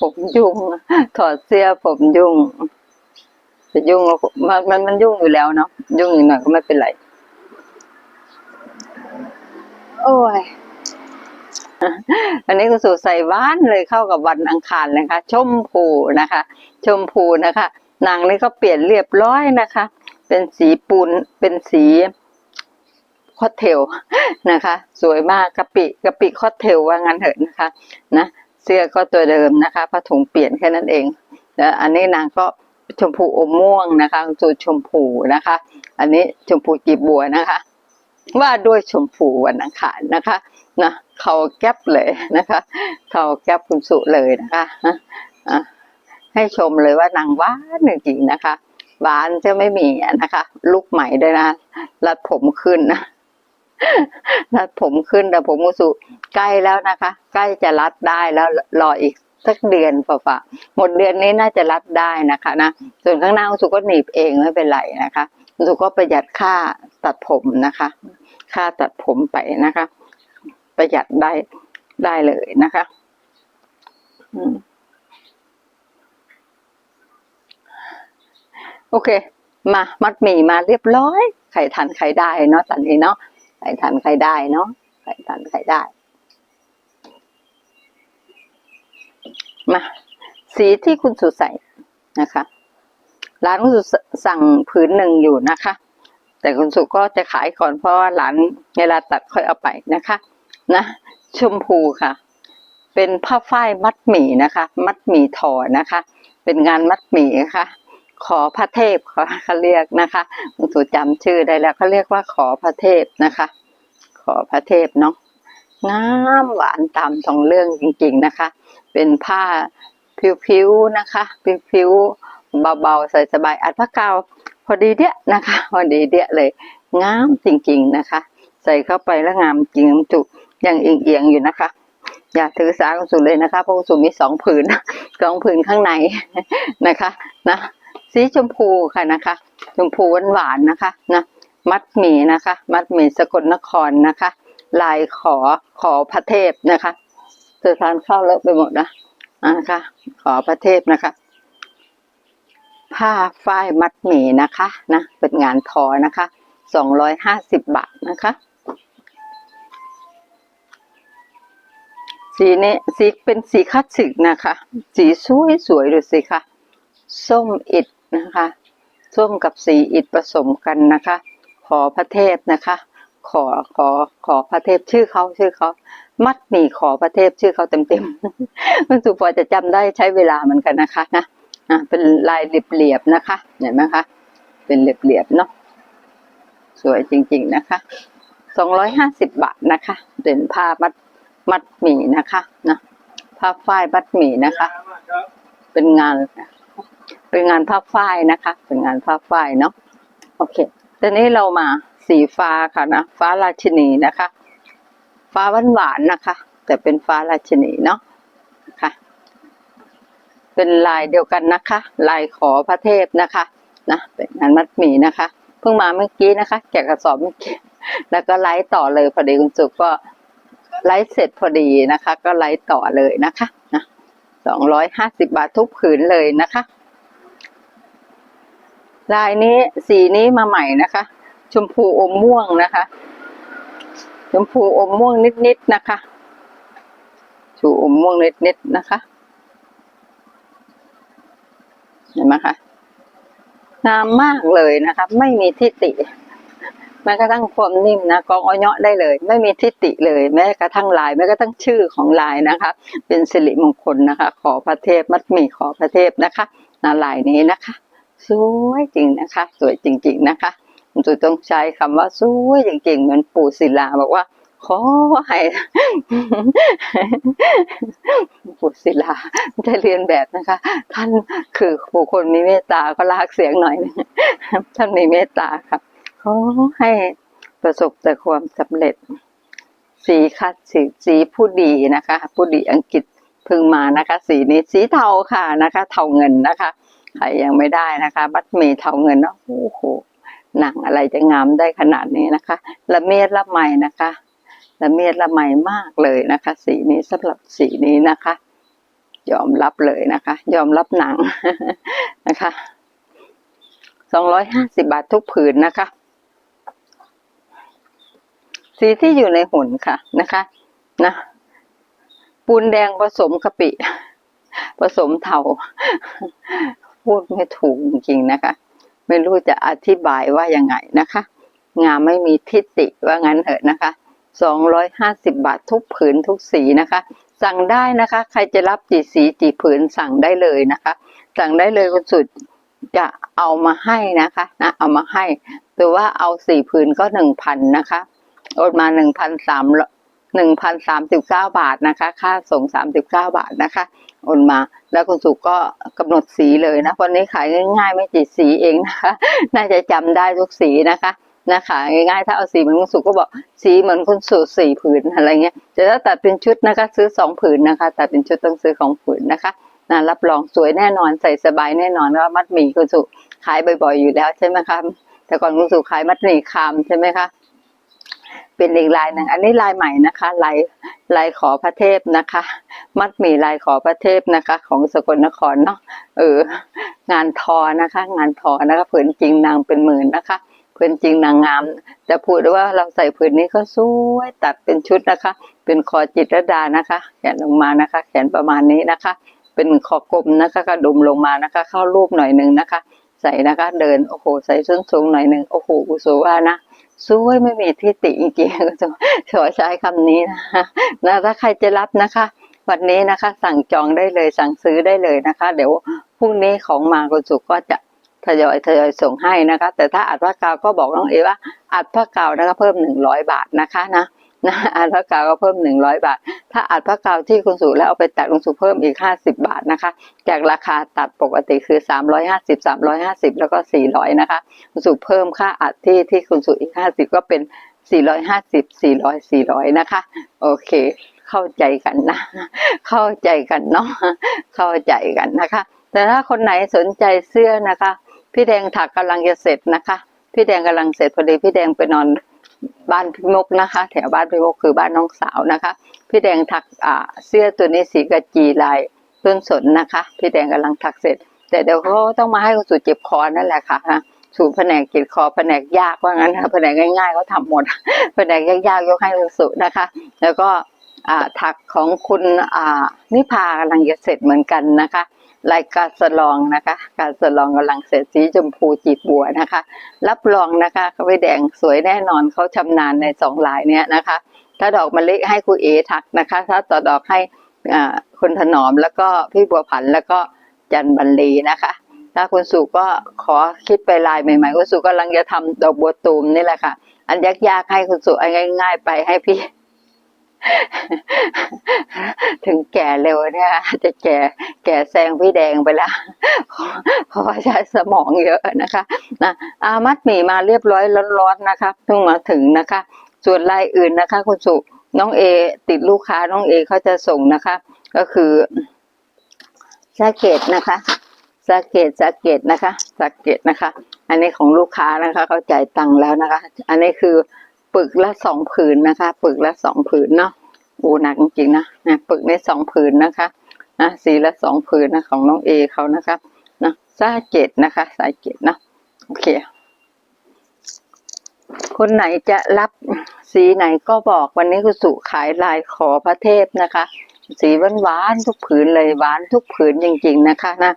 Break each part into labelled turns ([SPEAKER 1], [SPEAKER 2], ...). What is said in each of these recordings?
[SPEAKER 1] ผมยุ่ง ถอดเสื้อผมยุ่งจะยุ่งมันมันมันยุ่งอยู่แล้วเนาะยุ่งอีกหน่อยก็ไม่เป็นไร โอ้ยอันนี้ก็สู่ใส่บ้านเลยเข้ากับวันอังคารนะคะ ชมพูนะคะ ชมพูนะคะนางนี่ก็เปลี่ยนเรียบร้อยนะคะ เป็นสีปูนเป็นสีคอสเทลนะคะ สวยมากกะปิกะปิคอสเทลว่างั้นเถอะนะคะ นะ เสื้อก็ตัวเดิมนะคะผ้าถุงเปลี่ยนแค่นั้นเองแล้วอันนี้นางก็ชมพูอมม่วงนะคะสูตรชมพูนะคะ อันนี้ชมพูกีบบัวนะคะ ว่าด้วยชมพูวันอังคารนะคะนะเขาแก๊ปเลยนะคะเขาแก๊ปคุณสุเลยนะคะะะให้ชมเลยว่านางหวานจริงๆนะคะหวานจะไม่มีนะคะลุกใหม่ด้วยนะรัดผมขึ้นนะ รัดผมขึ้นแต่ผมกุสุใกล้แล้วนะคะ ใกล้จะรัดได้แล้วรออีกสักเดือนฝ่าๆหมดเดือนนี้น่าจะรัดได้นะคะนะส่วนข้างหน้ากุสุก็หนีบเองไม่เป็นไรนะคะกุสุก็ประหยัดค่าตัดผมนะคะ ค่าตัดผมไปนะคะ ประหยัดได้ได้เลยนะคะ โอเค มามัดหมี่มาเรียบร้อยใครทันใครได้เนาะตอนนี้เนาะ รทันใครได้เนาะใครทันใครได้ มาสีที่คุณสุใส่นะคะร้านคุณสุสั่งผืนหนึ่งอยู่นะคะ แต่คุณสุก็จะขายก่อนเพราะว่าร้านเวลาตัดค่อยเอาไปนะคะ นะ ชมพูค่ะ เป็นผ้าฝ้ายมัดหมี่นะคะ มัดหมี่ถอนะคะ เป็นงานมัดหมี่ค่ะ ขอพระเทพเขาเขาเรียกนะคะคุณสุจำชื่อได้แล้วเขาเรียกว่าขอพระเทพนะคะ ขอพระเทพเนาะงามหวานตามทองเรื่องจริง ๆนะคะ เป็นผ้าผิวๆนะคะผิวๆเบาๆใส่สบายอัดผ้ากาวพอดีเดียนะคะพอดีเดียเลยงามจริง ๆนะคะ ใส่เข้าไปแล้วงามจริงจุยังเอียงๆอยู่นะคะ อย่าถือสาของสุเลยนะคะเพราะของสุมีสองผืนสองผืนข้างในนะคะ นะ สีชมพูค่ะนะคะ ชมพูหวานๆนะคะนะมัดหมี่นะคะ มัดหมี่สกลนครนะคะ ลายขอขอพระเทพนะคะเธอทานข้าวเลอะไปหมดนะนะคะ ขอพระเทพนะคะ ผ้าฝ้ายมัดหมี่นะคะนะเป็นงานทอนะคะสองร้อยห้าสิบบาทนะคะสีนี้สีเป็นสีคลาสสิกนะคะ สีสวยสวยดูสิคะส้มอิฐ นะคะส้มกับสีอิฐผสมกันนะคะ ขอพระเทพนะคะ ขอขอขอพระเทพชื่อเขาชื่อเขามัดหมี่ขอพระเทพชื่อเขาเต็มเต็มๆคุณสุพอจะจำได้ใช้เวลาเหมือนกันนะคะนะอะเป็นลายเรียบๆนะคะ เห็นไหมคะ เป็นเรียบๆเนาะสวยจริง ๆนะคะสองร้อยห้าสิบบาทนะคะ เป็นผ้ามัดมัดหมี่นะคะนะผ้าฝ้ายมัดหมี่นะคะ เป็นงาน เป็นงานผ้าฝ้ายนะคะ เป็นงานผ้าฝ้ายเนาะโอเคตอนนี้เรามาสีฟ้าค่ะนะฟ้าราชินีนะคะ ฟ้าหวานหวานนะคะ แต่เป็นฟ้าราชินีเนาะค่ะ เป็นลายเดียวกันนะคะ ลายขอพระเทพนะคะนะเป็นงานมัดหมี่นะคะ เพิ่งมาเมื่อกี้นะคะ แกะกระสอบเมื่อกี้แล้วก็ไลฟ์ต่อเลยพอดีคุณสุก็ไลฟ์เสร็จพอดีนะคะ ก็ไลฟ์ต่อเลยนะคะนะสองร้อยห้าสิบาททุกผืนเลยนะคะ ลายนี้สีนี้มาใหม่นะคะ ชมพูอมม่วงนะคะ ชมพูอมม่วงนิดๆนะคะชูอมม่วงนิดๆนะคะเห็นไหมคะงามมากเลยนะคะไม่มีทิฏฐิแม้กระทั่งความนิ่มนะกองอ้อยเนาะได้เลย ไม่มีทิฏฐิเลย แม้กระทั่งลายแม้กระทั่งชื่อของลายนะคะ เป็นสิริมงคลนะคะ ขอพระเทพมัดหมี่ขอพระเทพนะคะนาลายนี้นะคะ สวยจริงนะคะ สวยจริง ๆ นะคะคุณจุต้องใช้คำว่าสวยจริงๆเหมือนปู่ศิลาบอกว่าขอให้ปู่ศิลาได้เรียนแบบนะคะ ท่านคือบุคคลมีเมตตาก็ลากเสียงหน่อยนึงท่านมีเมตตาค่ะขอให้ประสบแต่ความสำเร็จ สีคัดสีสีผู้ดีนะคะ ผู้ดีอังกฤษพิ่งมานะคะ สีนี้สีเทาค่ะนะคะ เทาเงินนะคะ ใครยังไม่ได้นะคะ บัตรเมย์เทาเงินเนาะโอ้โหหนังอะไรจะงามได้ขนาดนี้นะคะ ละเมียดละไมนะคะละเมียดละไมมากเลยนะคะ สีนี้สำหรับสีนี้นะคะ ยอมรับเลยนะคะ ยอมรับหนังนะคะสองร้อยห้าสิบาททุกผืนนะคะ สีที่อยู่ในหุ่นค่ะนะคะนะปูนแดงผสมกะปิ ผสมเทา พูดไม่ถูกจริงๆนะคะ ไม่รู้จะอธิบายว่ายังไงนะคะ งามไม่มีทิฏฐิว่างั้นเถอะนะคะสองร้อยห้าสิบบาททุกผืนทุกสีนะคะ สั่งได้นะคะ ใครจะรับกี่สีกี่ผืนสั่งได้เลยนะคะ สั่งได้เลยคุณสุดจะเอามาให้นะคะนะเอามาให้หรือว่าเอาสี่ผืนก็หนึ่งพันนะคะโอนมาหนึ่งพันสามหนึ่งพันสามสิบเก้าบาทนะคะ ค่าส่งสามสิบเก้าบาทนะคะ โอนมา แล้วคุณสุก็กำหนดสีเลยนะวันนี้ขายง่ายๆ ไม่กี่สีเองนะคะ น่าจะจำได้ทุกสีนะคะนะคะง่ายๆถ้าเอาสีเหมือนคุณสุก็บอกสีเหมือนคุณสุสี่ผืนอะไรเงี้ยแต่ถ้าตัดเป็นชุดนะคะ ซื้อสองผืนนะคะ ตัดเป็นชุดต้องซื้อของผืนนะคะนะรับรองสวยแน่นอนใส่สบายแน่นอนว่ามัดหมี่คุณสุขายบ่อยๆอยู่แล้วใช่ไหมคะแต่ก่อนคุณสุขายมัดหมี่คามใช่ไหมคะ เป็นอีกลายหนึ่งอันนี้ลายใหม่นะคะลายลายขอพระเทพนะคะ มัดหมี่ลายขอพระเทพนะคะ ของสกลนครเนาะเอองานทอนะคะ งานทอนะคะผืนจริงนางเป็นหมื่นนะคะผืนจริงนางงามแต่พูดว่าเราใส่ผืนนี้ก็สวยตัดเป็นชุดนะคะ เป็นคอจิตรดานะคะ แขนลงมานะคะ แขนประมาณนี้นะคะ เป็นคอกลมนะคะกระดุมลงมานะคะ เข้ารูปหน่อยหนึ่งนะคะ ใส่นะคะ เดินโอ้โหใส่ส้นสูงหน่อยหนึ่งโอ้โหกุศว่านะ สวยไม่มีที่ติจริงๆก็จะขอใช้คำนี้นะคะนะถ้าใครจะรับนะคะ วันนี้นะคะ สั่งจองได้เลยสั่งซื้อได้เลยนะคะ เดี๋ยวพรุ่งนี้ของมาคุณสุก็จะทยอยทยอยส่งให้นะคะ แต่ถ้าอัดผ้ากาวก็บอกน้องเอว่า อัดผ้ากาวนะคะเพิ่มหนึ่งร้อยบาทนะคะนะ นะอัดผ้ากาวก็เพิ่มหนึ่งร้อยบาท ถ้าอัดผ้ากาวที่คุณสุแล้วเอาไปตัดคุณสุเพิ่มอีกห้าสิบาทนะคะ จากราคาตัดปกติคือสามร้อยห้าสิบสามร้อยห้าสิบแล้วก็สี่ร้อยนะคะ คุณสุเพิ่มค่าอัดที่ที่คุณสุอีกห้าสิบก็เป็นสี่ร้อยห้าสิบสี่ร้อยสี่ร้อยนะคะ โอเค เข้าใจกันนะ เข้าใจกันเนาะเข้าใจกันนะคะ แต่ถ้าคนไหนสนใจเสื้อนะคะ พี่แดงถักกำลังจะเสร็จนะคะ พี่แดงกำลังเสร็จพอดีพี่แดงไปนอน บ้านพี่มกนะคะ แถวบ้านพี่มกคือบ้านน้องสาวนะคะ พี่แดงถักอ่าเสื้อตัวนี้สีกะจีลายต้นสนนะคะ พี่แดงกำลังถักเสร็จ แต่เดี๋ยวเขาต้องมาให้คุณสู่เจ็บคอนั่นแหละค่ะนะสู่แผนกเจ็บคอแผนกยากว่างั้นนะแผนกง่ายๆเขาทำหมดแผนกยากๆยกให้คุณสู่นะคะ แล้วก็ถักของคุณนิพากำลังจะเสร็จเหมือนกันนะคะ ลายกาสลองนะคะ การสลองกำลังเสร็จสีชมพูจีบบัวนะคะ รับรองนะคะเขาไปแดงสวยแน่นอนเขาชำนาญในสองลายเนี้ยนะคะ ถ้าดอกมะลิให้ครูเอถักนะคะ ถ้าต่อดอกให้คุณถนอมแล้วก็พี่บัวผันแล้วก็จันบรรลีนะคะถ้าคุณสุก็ขอคิดไปลายใหม่ๆคุณสุกำลังจะทำดอกบัวตูมนี่แหละค่ะ อันยากๆให้คุณสุเอาง่าย ๆ ไปให้พี่ ถึงแก่เร็วเนี่ยจะแก่แก่แซงพี่แดงไปล้วเพราะว่าใช้สมองเยอะนะคะนะอามัดหมี่มาเรียบร้อยร้อนๆนะคะเพิ่งมาถึงนะคะ ส่วนรายอื่นนะคะ คุณสุน้องเอ ติดลูกค้าน้องเอเขาจะส่งนะคะ ก็คือสาเกตนะคะสาเกตสาเกตนะคะสาเกตนะคะ อันนี้ของลูกค้านะคะเขาจ่ายตังค์แล้วนะคะ อันนี้คือ ปึกละสองผืนนะคะ ปึกละสองผืนเนาะอ้หนักจริงๆนะนะปึกในสองผืนนะคะนะสีละสองผืนนะของน้องเอเขานะคะนะสาเกตนะคะ สายเกตนะโอเค คนไหนจะรับสีไหนก็บอกวันนี้คุณสุขายลายขอพระเทพนะคะ สีหวานๆทุกผืนเลยหวานทุกผืนจริง ๆนะคะนะ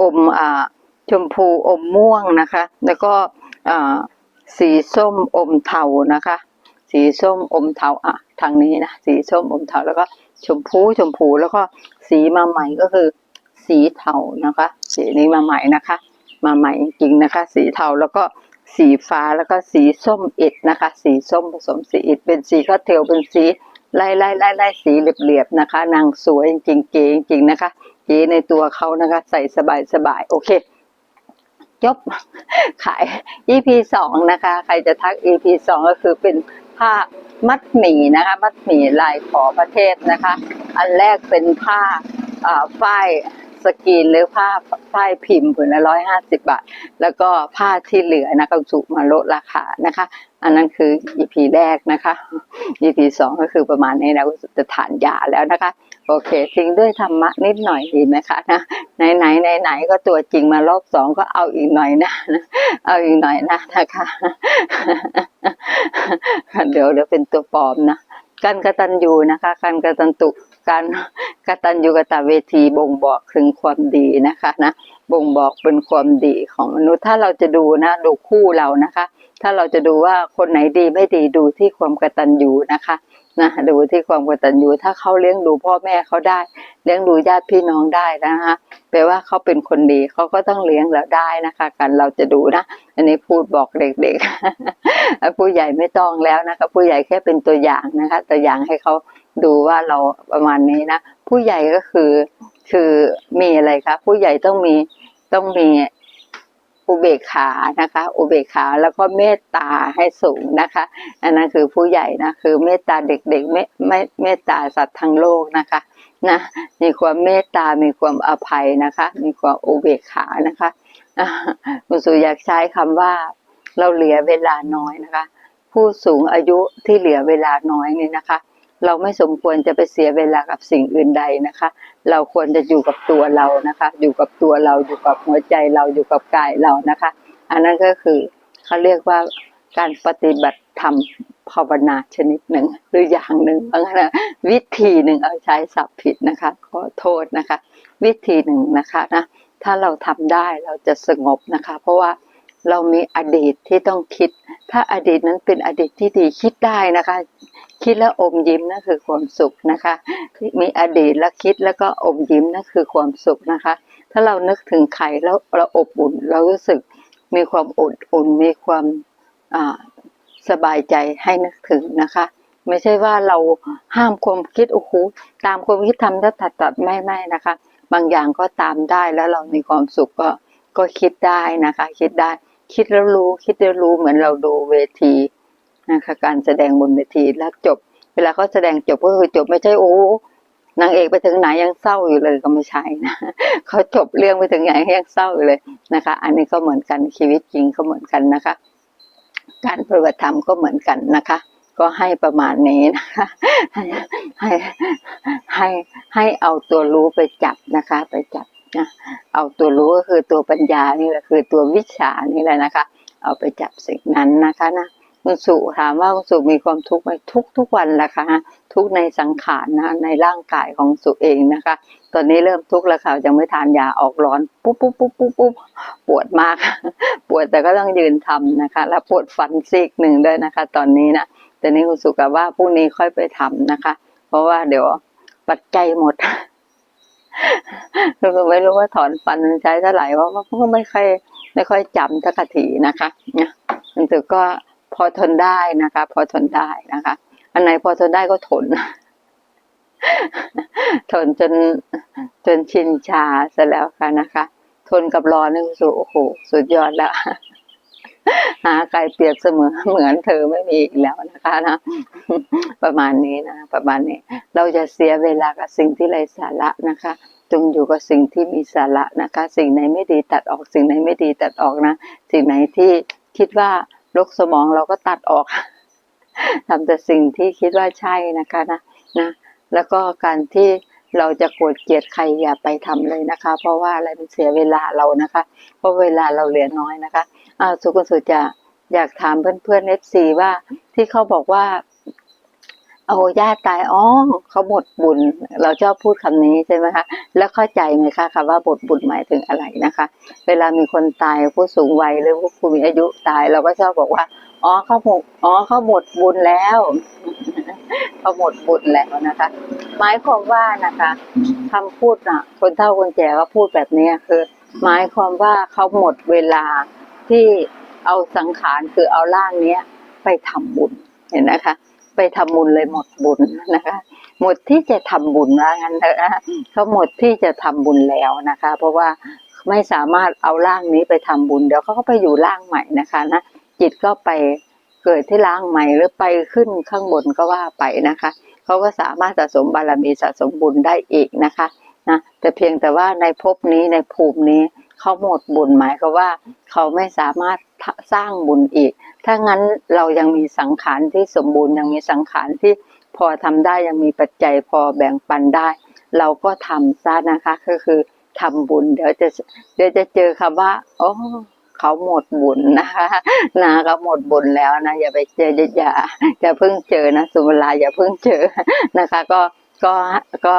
[SPEAKER 1] อมอ่าชมพูอมม่วงนะคะ แล้วก็อ่า สีส้มอมเทานะคะ สีส้มอมเทาอะทางนี้นะสีส้มอมเทาแล้วก็ชมพูชมพูแล้วก็สีมาใหม่ก็คือ สีเทานะคะ สีนี้มาใหม่นะคะ มาใหม่จริงๆนะคะ สีเทาแล้วก็สีฟ้าแล้วก็สีส้มอิดนะคะ สีส้มผสมสีอิดเป็นสีคาเทลเป็นสีไล่ไล่ไล่ไล่สีเหลียบๆนะคะ นางสวยจริงๆเก๋จริงๆนะคะ เก๋ในตัวเขานะคะ ใส่สบายสบายๆโอเค จบขาย EP สองนะคะ ใครจะทัก EP สองก็คือเป็นผ้ามัดหมี่นะคะ มัดหมี่ลายขอประเทศนะคะ อันแรกเป็นผ้าฝ้ายสกรีนหรือผ้าฝ้ายพิมพ์ผืนละร้อยห้าสิบาท แล้วก็ผ้าที่เหลือนะคะสุมาลดราคานะคะ อันนั้นคือ EP แรกนะคะ EP สองก็คือประมาณนี้นะจะฐานยาแล้วนะคะ โอเค ทิ้งด้วยธรรมะนิดหน่อยดีไหมคะนะไหนไหนไหนไหนก็ตัวจริงมารอบสองก็เอาอีกหน่อยนะเอาอีกหน่อยนะนะคะเดี๋ยวเดี๋ยวเป็นตัวปลอมนะการกตัญญูนะคะ การกตัญตุการกตัญญูกตเวทีบ่งบอกถึงความดีนะคะนะบ่งบอกเป็นความดีของมนุษย์ถ้าเราจะดูนะดูคู่เรานะคะ ถ้าเราจะดูว่าคนไหนดีไม่ดีดูที่ความกตัญญูนะคะ นะดูที่ความกตัญญูถ้าเขาเลี้ยงดูพ่อแม่เขาได้ เลี้ยงดูญาติพี่น้องได้นะคะแปลว่าเขาเป็นคนดีเขาก็ต้องเลี้ยงเราได้นะคะ กันเราจะดูนะ อันนี้พูดบอกเด็กๆผู้ใหญ่ไม่ต้องแล้วนะคะผู้ใหญ่แค่เป็นตัวอย่างนะคะตัวอย่างให้เขาดูว่าเราประมาณนี้นะผู้ใหญ่ก็คือคือมีอะไรคะผู้ใหญ่ต้องมีต้องมี อุเบกขานะคะ อุเบกขาแล้วก็เมตตาให้สูงนะคะอันนั้นคือผู้ใหญ่นะคือเมตตาเด็กๆไม่ไม่เมตตาสัตว์ทั้งโลกนะคะนะมีความเมตตา มีความอภัยนะคะ มีความอุเบกขานะคะคุณสุอยากใช้คำว่าเราเหลือเวลาน้อยนะคะ ผู้สูงอายุที่เหลือเวลาน้อยนี่นะคะ เราไม่สมควรจะไปเสียเวลากับสิ่งอื่นใดนะคะ เราควรจะอยู่กับตัวเรานะคะ อยู่กับตัวเราอยู่กับหัวใจเราอยู่กับกายเรานะคะ อันนั้นก็คือเขาเรียกว่าการปฏิบัติธรรมภาวนาชนิดหนึ่งหรืออย่างหนึ่งบางนะวิธีหนึ่งเอาใช้ศัพท์ผิดนะคะ ขอโทษนะคะ วิธีหนึ่งนะคะนะถ้าเราทำได้เราจะสงบนะคะ เพราะว่าเรามีอดีตที่ต้องคิด ถ้าอดีตนั้นเป็นอดีตที่ดีคิดได้นะคะ คิดแล้วอมยิ้มนั่นคือความสุขนะคะ มีอดีตแล้วคิดแล้วก็อมยิ้มนั่นคือความสุขนะคะ ถ้าเรานึกถึงใครแล้วเราอบอุ่น เรารู้สึกมีความอดอุ่นมีความสบายใจให้นึกถึงนะคะ ไม่ใช่ว่าเราห้ามความคิดโอ้โหตามความคิดทำแล้วตัดตัดไม่ไม่นะคะ บางอย่างก็ตามได้แล้วเรามีความสุขก็ก็คิดได้นะคะ คิดได้ คิดแล้วรู้ คิดแล้วรู้เหมือนเราดูเวทีนะคะ การแสดงบนเวทีแล้วจบ เวลาเขาแสดงจบก็คือจบไม่ใช่โอ้นางเอกไปถึงไหนยังเศร้าอยู่เลยก็ไม่ใช่นะเขาจบเรื่องไปถึงไหนยังเศร้าอยู่เลยนะคะ อันนี้ก็เหมือนกันชีวิตจริงก็เหมือนกันนะคะ การปฏิบัติธรรมก็เหมือนกันนะคะ ก็ให้ประมาณนี้นะคะให้ให้ให้ให้เอาตัวรู้ไปจับนะคะ ไปจับ นะเอาตัวรู้ก็คือตัวปัญญานี่แหละคือตัววิชานี่แหละนะคะ เอาไปจับสิ่งนั้นนะคะนะคุณสุถามว่าคุณสุมีความทุกข์ไหมทุกทุกวันแหละค่ะทุกในสังขารนะในร่างกายของสุเองนะคะ ตอนนี้เริ่มทุกข์แล้วค่ะยังไม่ทานยาออกร้อนปุ๊บปุ๊บปุ๊บปุ๊บปุ๊บปวดมาก ปวดแต่ก็ต้องยืนทำนะคะ แล้วปวดฟันซีกหนึ่งด้วยนะคะ ตอนนี้นะแต่นี้คุณสุกับว่าพรุ่งนี้ค่อยไปทำนะคะ เพราะว่าเดี๋ยวปัจจัยหมด คือไม่รู้ว่าถอนฟันใช้เท่าไหร่เพราะว่าก็ไม่ค่อยไม่ค่อยจำทักทีนะคะนะมันถือก็พอทนได้นะคะ พอทนได้นะคะ อันไหนพอทนได้ก็ทน ทนจนจนชินชาซะแล้วค่ะนะคะ ทนกับร้อนนี่สุโอ้โหสุดยอดแล้ว หาใครเปรียบเสมอเหมือนเธอไม่มีอีกแล้วนะคะนะ ประมาณนี้นะ ประมาณนี้ เราจะเสียเวลากับสิ่งที่ไร้สาระนะคะจงอยู่กับสิ่งที่มีสาระนะคะ สิ่งไหนไม่ดีตัดออก สิ่งไหนไม่ดีตัดออกนะ สิ่งไหนที่คิดว่าลกสมองเราก็ตัดออกทำแต่สิ่งที่คิดว่าใช่นะคะนะนะ แล้วก็การที่เราจะโกรธเกลียดใครอย่าไปทำเลยนะคะ เพราะว่าอะไรมันเสียเวลาเรานะคะ เพราะเวลาเราเหลือน้อยนะคะ สุกุลสุจะอยากถามเพื่อนๆเอฟซีว่า ที่เขาบอกว่าโอ้ญาติตายอ๋อเขาหมดบุญ เราชอบพูดคำนี้ใช่ไหมคะ แล้วเข้าใจไหมคะคำว่าบทบุญหมายถึงอะไรนะคะ เวลามีคนตายผู้สูงวัยหรือผู้มีอายุตาย เราก็ชอบบอกว่าอ๋อเขาหมดอ๋อเขาหมดบุญแล้วเขาหมดบุญแล้วนะคะ หมายความว่านะคะคำพูดน่ะ คนเฒ่าคนแก่ก็พูดแบบนี้คือ หมายความว่าเขาหมดเวลา ที่เอาสังขารคือเอาร่างเนี้ย ไปทำบุญเห็นนะคะ ไปทำบุญเลยหมดบุญนะคะ หมดที่จะทำบุญว่างั้นเถอะนะเขาหมดที่จะทำบุญแล้วนะคะ เพราะว่าไม่สามารถเอาร่างนี้ไปทำบุญเดี๋ยวเขาก็ไปอยู่ร่างใหม่นะคะนะจิตก็ไปเกิดที่ร่างใหม่หรือไปขึ้นข้างบนก็ว่าไปนะคะเขาก็สามารถสะสมบารมีสะสมบุญได้อีกนะคะนะแต่เพียงแต่ว่าในภพนี้ในภูมินี้ เขาหมดบุญหมายก็ว่า เขาไม่สามารถสร้างบุญอีก ถ้างั้นเรายังมีสังขารที่สมบูรณ์ยังมีสังขารที่พอทำได้ยังมีปัจจัยพอแบ่งปันได้ เราก็ทำซะนะคะก็คือทำบุญ เดี๋ยวจะเดี๋ยวจะเจอคำว่าอ๋อเขาหมดบุญนะคะนะเขาหมดบุญแล้วนะอย่าไปเจออย่าอย่าเพิ่งเจอนะสุเวลาอย่าเพิ่งเจอนะคะ ก็ก็ก็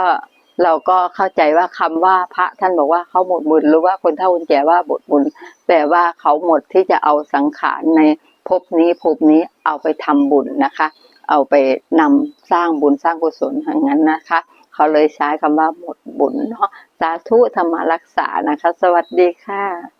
[SPEAKER 1] เราก็เข้าใจว่าคำว่าพระท่านบอกว่าเขาหมดบุญหรือว่าคนเฒ่าคนแก่ว่าหมดบุญแปลว่าเขาหมดที่จะเอาสังขารในภพนี้ภพนี้เอาไปทำบุญนะคะ เอาไปนำสร้างบุญสร้างกุศลอย่างนั้นนะคะ เขาเลยใช้คำว่าหมดบุญเนาะสาธุธรรมรักษานะคะ สวัสดีค่ะ